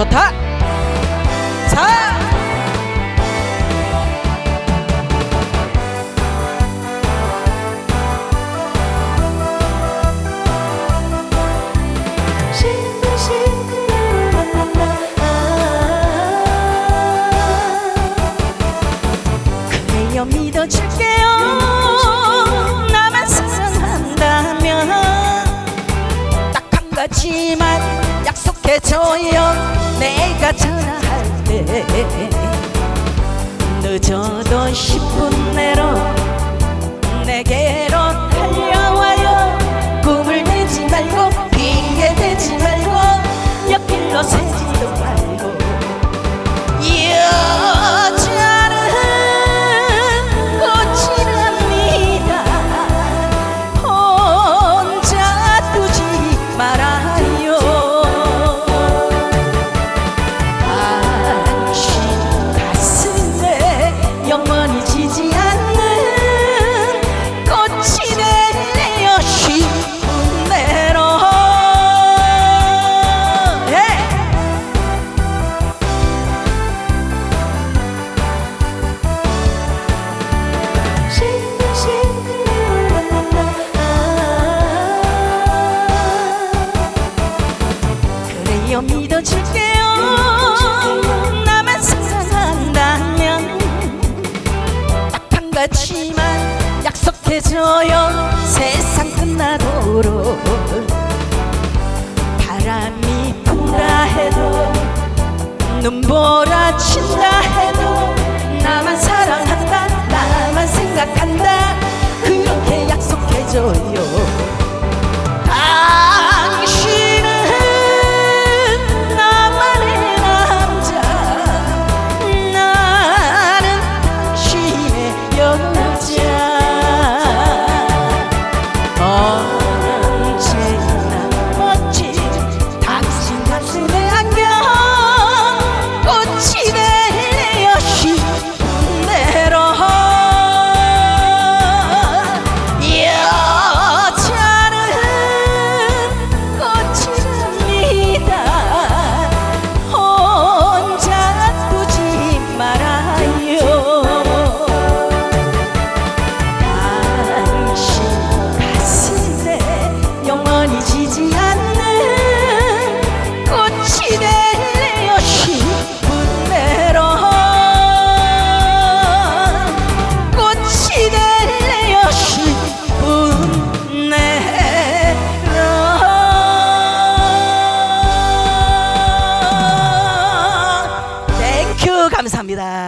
좋다. 4 싱글싱글 라라라 아 그래요 믿어줄게요. 나만 사랑한다면 딱 한 가지 최초연 내가 전화할 때 늦어도 10분 내로 내게 멈춰요. 세상 끝나도록. 바람이 분다 해도 눈보라 친다. 감사합니다.